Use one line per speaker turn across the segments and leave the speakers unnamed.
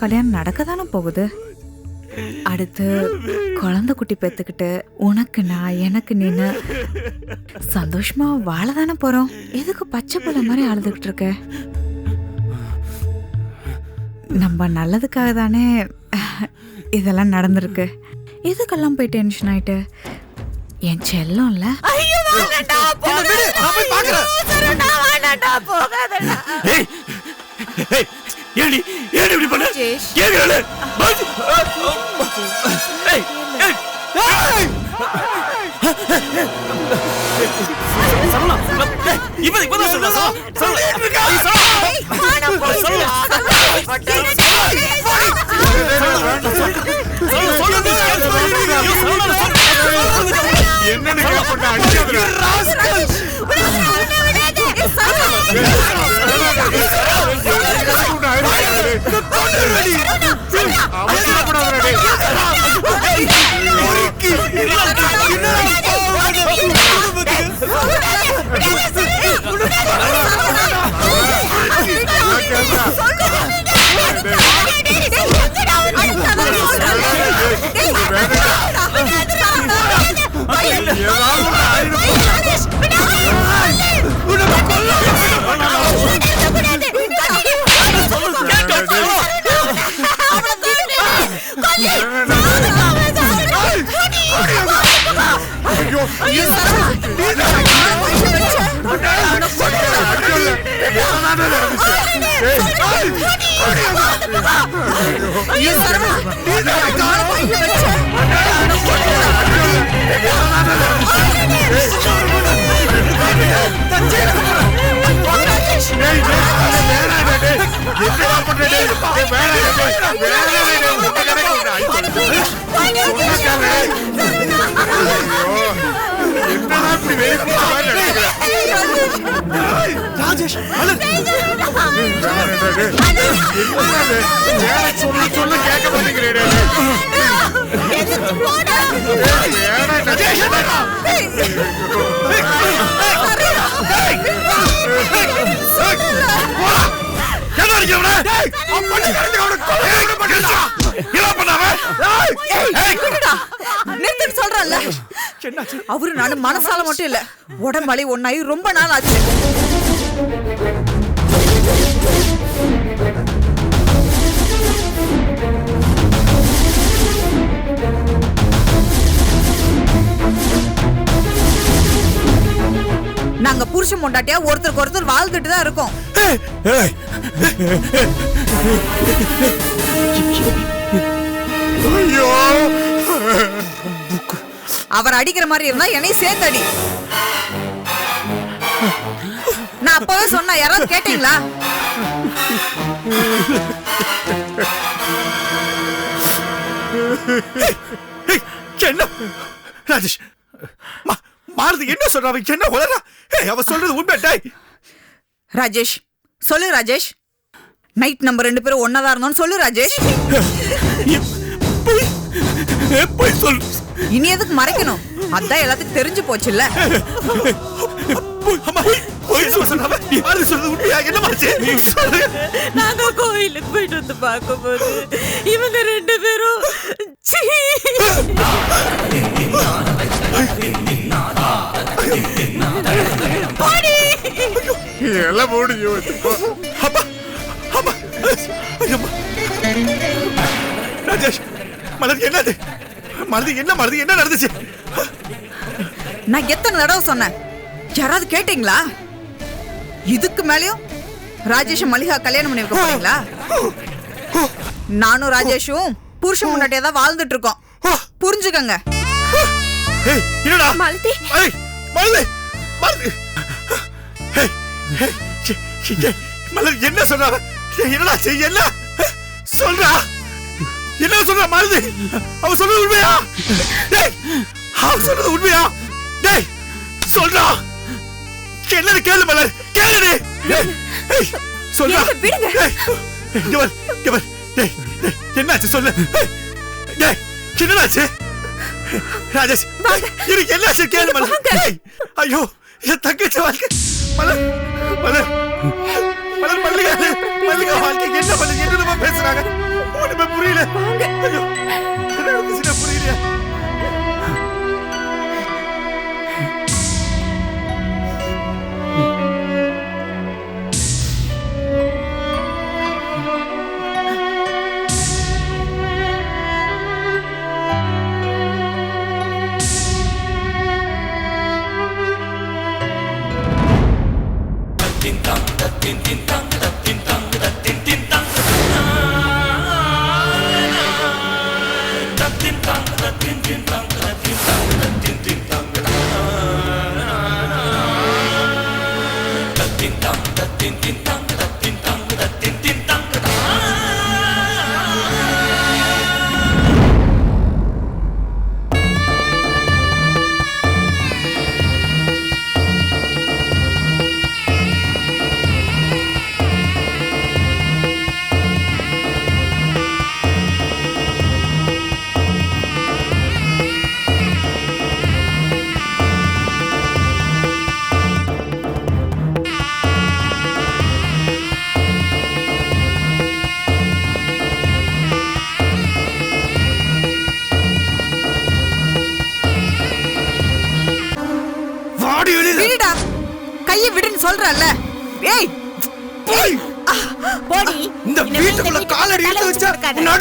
கல்யாணம் நடக்க தானே போகுது? அடுத்து குழந்தை குட்டி பெத்துக்கிட்டு உனக்கு நான் எனக்கு நீனு சந்தோஷமா வாழ தானே போறோம்? எதுக்கு பச்சை பிள்ளை மாதிரி அழுதுகிட்டு இருக்க? நம்ம நல்லதுக்காக தானே இதெல்லாம் நடந்திருக்கு. எதுக்கெல்லாம் போய் டென்ஷன் ஆயிட்டு? என் செல்லம்ல?
என்ன ஏடி ஏடி இப்படி பண்ண
ராஜேஷ்.
கேக்குறல ஏய் ஏய் ஏய் சரவணா ஏய், இவன் இவன் தான் சொல்றா சரவணா ஏய், சரவணா
என்னன்னு கேட்பட்ட. தஞ்சை
ராஜேஷ்
சொல்ல சொல்ல கேட்க
மாட்டேங்கிறேன் அவரு நானும் மனசால மட்டும் இல்ல. உடம்பாளி ஒன்னாயி ரொம்ப நாள் ஆச்சு. புருஷன் பொண்டாட்டியா? ஒருத்தருக்கு ஒருத்தர் வாழ்ந்துட்டு தான் இருக்கோம். அவர் அடிக்கிற மாதிரி இருந்தா என்னையும் சேர்த்து அடி நான் அப்பவே சொன்னா யாராவது கேட்டீங்களா?
என்ன? ராஜேஷ் மா- மாருதி என்ன சொல்றா அவன்? என்ன ஏய் அவ சொல்றது உண்மை டேய்.
ராஜேஷ் சொல்லு ராஜேஷ். நைட் நம்ம ரெண்டு பேரும் ஒன்னதா இருந்தோம்னு சொல்லு ராஜேஷ்.
போய் சொல்.
இனி எதுக்கு மறைக்கணும்? அதான் எல்லாத்துக்கும் தெரிஞ்சு போச்சுல்ல.
போய் சொல்லாம நீ மாருதி சொல்றது உண்மையா என்ன மாச்சு சொல்லு
நாங்க கோயிலுக்கு போயிட்டு வந்து பார்க்கும்போது இவங்க ரெண்டு பேரும் சீ.
எல்லாம் முடிஞ்சு போச்சு.
அப்பா அப்பா ராஜேஷ் மலர் என்னது மருதி என்ன மருதி என்ன நடந்துச்சு
நான் எத்தனை தடவை சொன்னேன் யாராவது கேட்டீங்களா இதுக்கு மேலயும் ராஜேஷ் மல்லிகா கல்யாணம் பண்ணி வைக்க போறீங்களா? நானும் ராஜேஷும் புருஷன் முன்னாடியே தான் வாழ்ந்துட்டு இருக்கோம். புரிஞ்சுக்கங்க.
என்ன சொல்றா? என்னடா செய்ய என்ன? சொல்றா. என்ன சொல்றா மருதி அவ சொல்றது உண்மையா? டேய் அவ சொல்றது உண்மையா? டேய் சொல்றா. என்னது கேளு மலர்? கேளு நீ. ஏய், ஏய், சொல்றா. இங்க வா, இங்க வா. டேய், டேய், என்னாச்சு சொல்லு. டேய், என்னடாச்சு ராஜேஷ் இரு என்னாச்சு கேளு மலர். ஐயோ என் தங்கச்சி வாழ்க்கை. மலர் மலர் மலர் மல்லிகா மல்லிகா வாழ்க்கைக்கு என்ன பண்ணுது என்னமா பேசுறாங்க. ஒண்ணுமே புரியல. ஐயோ என்ன புரியல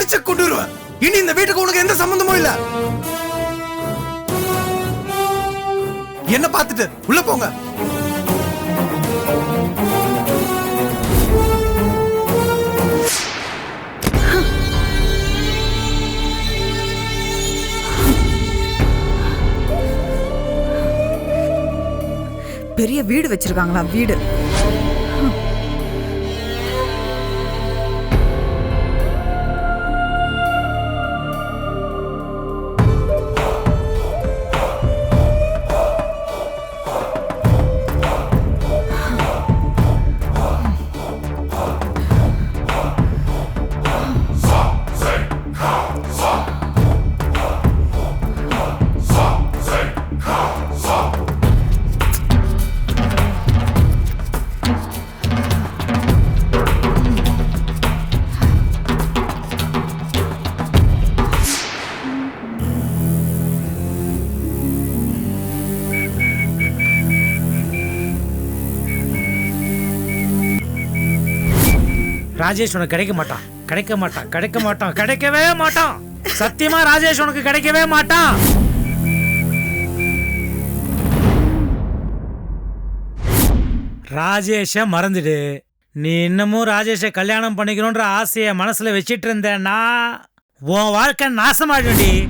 அடிச்சு கொண்டு வருவேன் இனி இந்த வீட்டுக்கு உனக்கு எந்த சம்பந்தமும் இல்ல. என்ன பார்த்துட்டு? உள்ள போங்க.
பெரிய வீடு வச்சிருக்காங்களா? வீடு.
ராஜேஷ் உனக்கு கிடைக்க மாட்டான். கிடைக்க மாட்டான். கிடைக்க மாட்டான். கிடைக்கவே மாட்டான். சத்தியமா ராஜேஷ் உனக்கு கிடைக்கவே மாட்டான். ராஜேஷ மறந்துடு. நீ இன்னமும் ராஜேஷை கல்யாணம் பண்ணிக்கணுன்ற ஆசையை மனசுல வச்சிட்டு இருந்தேன்னா உன் வாழ்க்கை நாசமாயிடும்டி.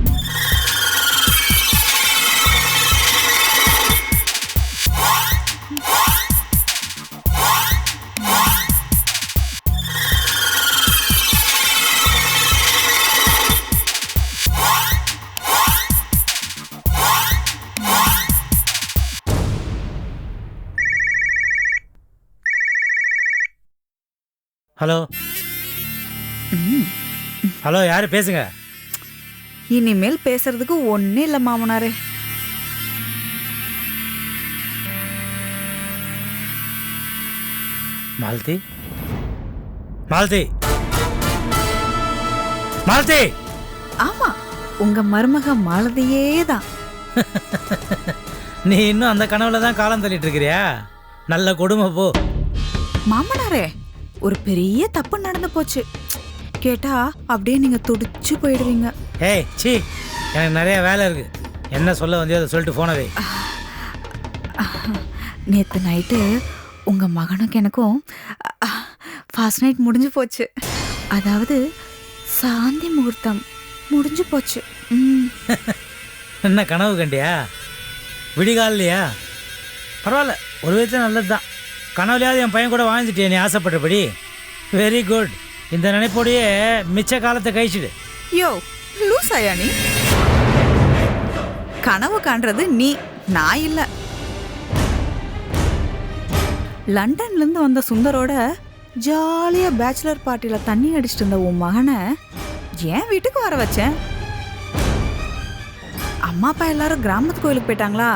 ஹலோ. ஹலோ யாரு? பேசுங்க.
இனிமேல் பேசுறதுக்கு ஒண்ணே இல்ல மாமனாரே.
மாலதி? மாலதி? மாலதி!
ஆமா உங்க மருமக மாலதியே தான்
நீ இன்னும் அந்த கனவுல தான் காலம் தள்ளிட்டு இருக்கிறியா? நல்ல கொடுமை போ.
மாமனாரே ஒரு பெரிய தப்பு நடந்து போச்சு. கேட்டா அப்படியே நீங்க துடிச்சு போயிடுவீங்க.
ஏய் சி எனக்கு நிறைய வேலை இருக்கு. என்ன சொல்ல வந்தியோ அதை சொல்லிட்டு போன வை.
நேத்து நைட்டு உங்க மகனுக்கு எனக்கும் ஃபாஸ்ட் நைட் முடிஞ்சு போச்சு. அதாவது சாந்தி முகூர்த்தம் முடிஞ்சு போச்சு. ம்.
என்ன கனவு கண்டியா? விடிகாலையா பரவாயில்ல ஒரு விதத்தில் நல்லது தான் கனவுலையாவது என் பையன் கூட வாழ்ந்துட்டே நீ ஆசைப்பட்டபடி. வெரி குட் இந்த நினைப்போடையே மிச்ச காலத்தை கழிச்சிடு.
யோ லூஸ் ஆயா நீ? கனவு காண்றது நீ நான் இல்லை. லண்டன்ல இருந்து வந்த சுந்தரோட ஜாலியா பேச்சுலர் பார்ட்டியில் தண்ணி அடிச்சிட்டு இருந்த உன் மகனை ஏன் வீட்டுக்கு வர வச்சேன். அம்மா அப்பா எல்லாரும் கிராமத்து கோயிலுக்கு போயிட்டாங்களா?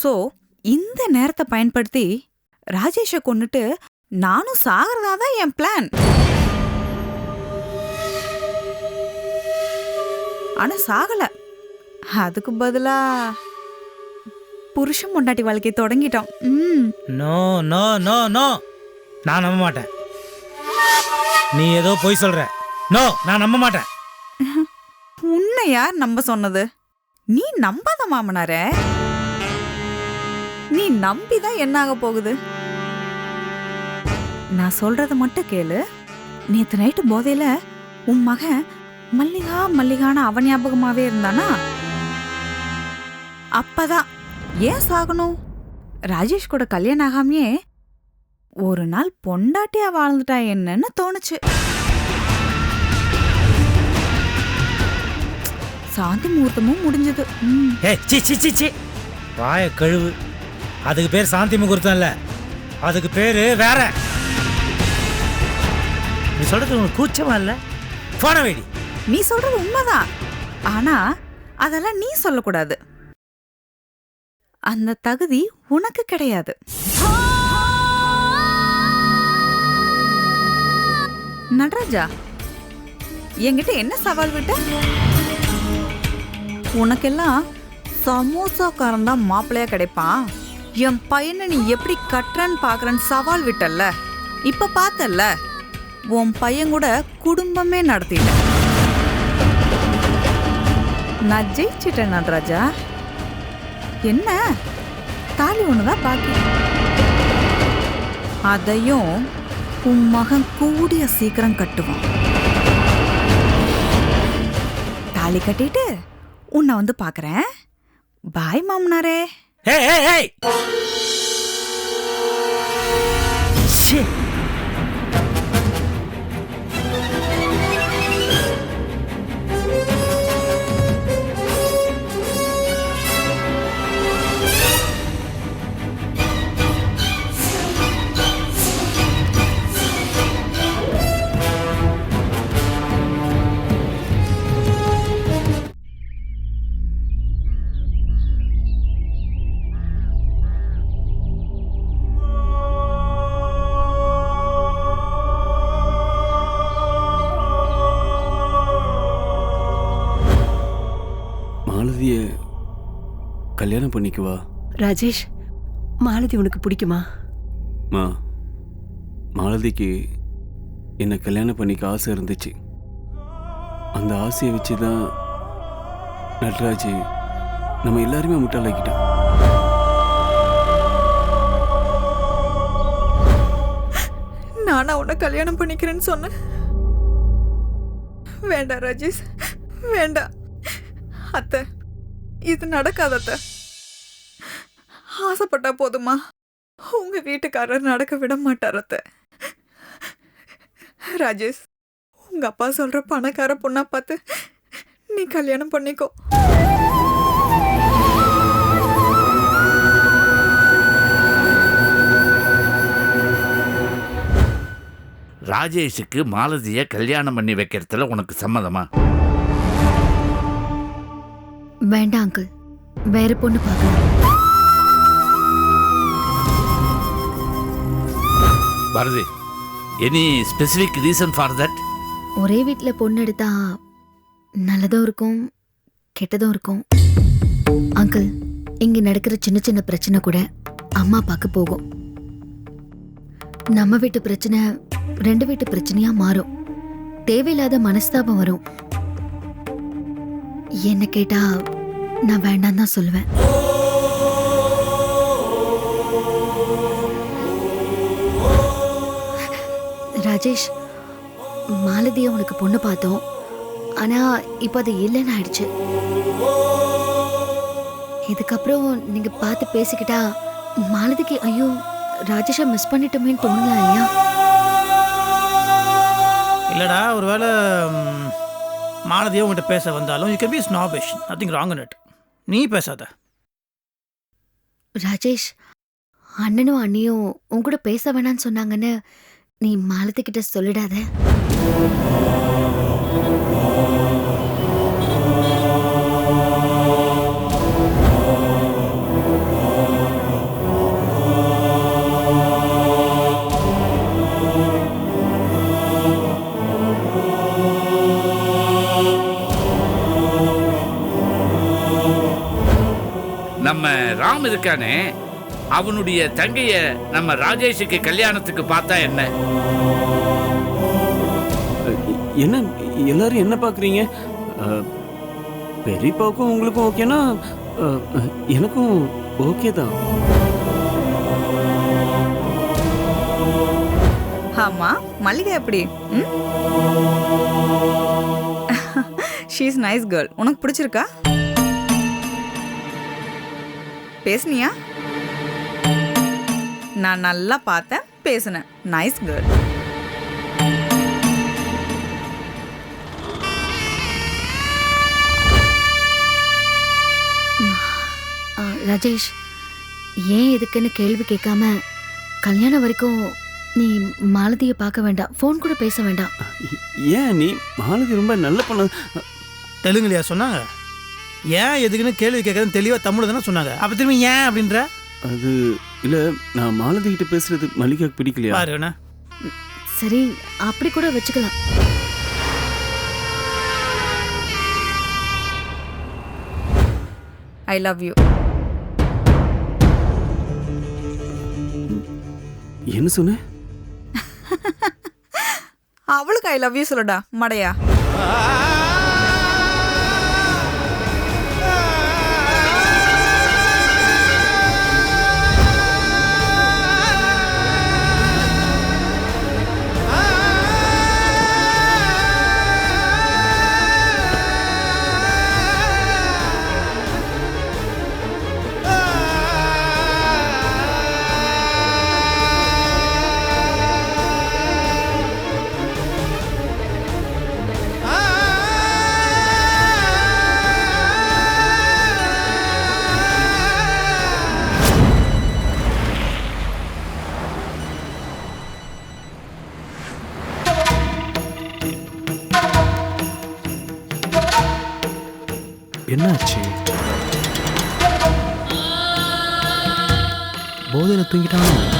ஸோ இந்த நேரத்தை பயன்படுத்தி ராஜேஷை கொன்னுட்டு நானும் சாகிறதா தான் என் பிளான் ஆனா சாகல. அதுக்கு பதிலா புருஷன் பொண்டாட்டி வாழ்க்கை தொடங்கிட்டோம். ம்.
No no no no. நான் நம்ப மாட்டேன். நீ ஏதோ பொய் சொல்ற. நோ நான் நம்ப மாட்டேன்.
உன்னை யார் நம்ப சொன்னது? நீ நம்பாத மாமனாரே. நீ நம்பிதான் என்ன ஆக போகுது? நான் சொல்றது மட்டும் கேளு. நேத்து நைட்டு போதையில உன் மகன் மல்லிகா மல்லிகான அவன் ஞாபகமாவே இருந்தானா? அப்பதான். ஏன் சாகணும்? ராஜேஷ் கூட கல்யாணம் ஆகாமையே ஒரு நாள் பொண்டாட்டியா வாழ்ந்துட்டா என்னன்னு தோணுச்சு. சாந்தி முகூர்த்தமும் முடிஞ்சது. ம்.
ஏய் சி சி சி சி. வாய கழுவு. அதுக்கு பேர் சாந்தி முகூர்த்தம் இல்ல. அதுக்கு பேரு வேற. நீ சொல்றது உனக்கு கூச்சமா இல்ல? போன வேடி.
நீ சொல்றது உண்மைதான். ஆனா அதெல்லாம் நீ சொல்லக்கூடாது. அந்த தகுதி உனக்கு கிடையாது. நடராஜா என்கிட்ட என்ன சவால் விட்ட? உனக்கெல்லாம் சமோசாக்காரன் தான் மாப்பிள்ளையா கிடைப்பான். என் பையனை நீ எப்படி கட்டுறன்னு பாக்குறன்னு சவால் விட்டல்ல? இப்ப பார்த்தல்ல? உன் பையன் கூட குடும்பமே நடத்திட்ட நான் ஜெயிச்சிட்டேன் நடராஜா. என்ன? தாலி ஒண்ணுதான் பாக்கி. அதையும் உன் மகன் கூடிய சீக்கிரம் கட்டுவான். தாலி கட்டிட்டு உன்னை வந்து பாக்குறேன். பாய் மாமனாரே.
ஏய் ஏய்!
கல்யாணம் பண்ணிக்குவா
ராஜேஷ் மாலதி உனக்கு பிடிக்குமா?
மா மாலதிக்கு என்னை கல்யாணம் பண்ணிக்க ஆசை இருந்துச்சு. அந்த ஆசையை வச்சு தான் நட்ராஜ் நம்ம எல்லாருமே முட்டாளாக்கிட்டான்
நானா உன்னை கல்யாணம் பண்ணிக்கிறேன்னு சொன்னேன். வேண்டாம் ராஜேஷ் வேண்டாம். அத்தை இது நடக்காத அத்தை. ஆசைப்பட்டா போதுமா? உங்க வீட்டுக்காரர் நடக்க விட மாட்டார் அத்தை. ராஜேஷ் உங்க அப்பா சொல்ற பணக்கார பொண்ணா பார்த்து நீ கல்யாணம் பண்ணிக்கோ.
ராஜேஷுக்கு மாலதியை கல்யாணம் பண்ணி வைக்கிறதுல உனக்கு சம்மதமா?
வேண்டாம் அங்கிள். வேற பொண்ணு பார்க்கலாம்
Bharathi any specific reason for that
ஒரே வீட்டில் பொண்ணு எடுத்தா நல்லதும் இருக்கும் கெட்டதும் இருக்கும். அங்கிள் இங்கே நடக்கிற சின்ன சின்ன பிரச்சனை கூட அம்மா அப்பாவுக்கு போகும். நம்ம வீட்டு பிரச்சனை ரெண்டு வீட்டு பிரச்சனையா மாறும். தேவையில்லாத மனஸ்தாபம் வரும். என்ன கேட்டா நான் வேண்டாம் தான் சொல்லுவேன். ராஜேஷ் மாலதியை உனக்கு பொண்ணு பார்த்தோம். ஆனா இப்போ அது இல்லைன்னு ஆயிடுச்சு. இதுக்கப்புறம் நீங்க பார்த்து பேசிக்கிட்டா மாலதிக்கு ஐயோ ராஜேஷை மிஸ் பண்ணிட்டோமேன்னு தோணலாம் இல்லையா?
இல்லைடா ஒருவேளை மாலதியா உங்கள்கிட்ட பேச வந்தாலும் you can be snobbish nothing wrong it நீ பேசாத.
ராஜேஷ் அண்ணனும் அண்ணியும் உன் கூட பேச வேணாம்னு சொன்னாங்கன்னு நீ மாலத்து கிட்ட சொல்லிடாத.
நம்ம ராம் இருக்கானே அவனுடைய தங்கைய நம்ம ராஜேஷுக்கு கல்யாணத்துக்கு பார்த்தா என்ன?
என்ன எல்லாரும் என்ன பார்க்குறீங்க? பெரியப்பாவுக்கும் உங்களுக்கும் ஓகேனா? எனக்கும் ஓகே தான்.
ஆமா மல்லிகை எப்படி? ஷீ இஸ் நைஸ் கேர்ள் உனக்கு பிடிச்சிருக்கா? பேசுனியா? நான் நல்லா பார்த்தேன் பேசினேன். நைஸ் கேர்ள்
ஆ, ராஜேஷ் ஏன் எதுக்குன்னு கேள்வி கேட்காம கல்யாணம் வரைக்கும் நீ மாலதியை பார்க்க வேண்டாம் ஃபோன் கூட பேச வேண்டாம்.
ஏன் நீ மாலதி ரொம்ப நல்ல பொண்ணு?
தெலுங்குலையா சொன்னாங்க? ஏன் எதுக்குன்னு கேள்வி கேட்கறதுன்னு தெளிவாக தமிழ் தானே சொன்னாங்க? அப்போ திரும்பி ஏன் அப்படின்ற?
அது இல்லை நான் மாலதி கிட்ட பேசுறது மல்லிகாக்கு பிடிக்கலையா?
சரி அப்படி கூட வச்சுக்கலாம்.
ஐ லவ் யூ
என்ன சொன்ன?
அவளுக்கு ஐ லவ் யூ சொல்லுடா மடையா.
என்னாச்சு? போதையில் தூங்கிட்டான்?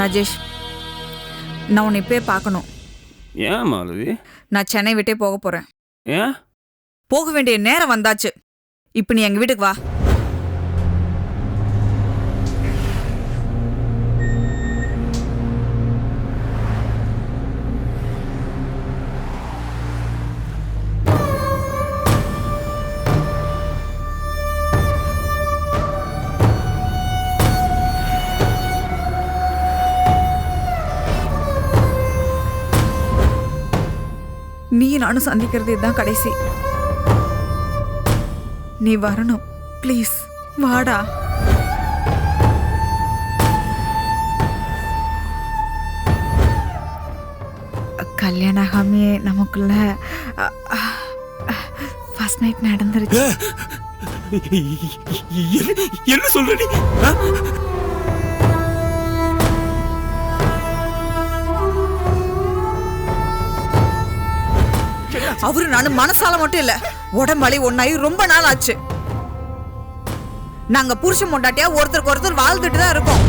ராஜேஷ் நான் உன்னை இப்பயே பார்க்கணும்.
ஏன் மாலதி?
நான் சென்னை விட்டே போக போறேன்.
ஏன்?
போக வேண்டிய நேரம் வந்தாச்சு. இப்போ நீ எங்க வீட்டுக்கு வா. நீ நானும் சந்திக்கிறது இதுதான் கடைசி. நீ வரணும். ப்ளீஸ் வாடா. கல்யாணம் ஆகாமே நமக்குள்ள ஃபர்ஸ்ட் நைட் நடந்துருச்சு.
என்ன- என்ன சொல்ற நீ?
அவரு நானும் மனசால மட்டும் இல்ல. உடம்பாளி ஒன்னாயி ரொம்ப நாள் ஆச்சு. நாங்க புருஷ மொண்டாட்டியா ஒருத்தருக்கு ஒருத்தர் வாழ்ந்துட்டு தான் இருக்கோம்.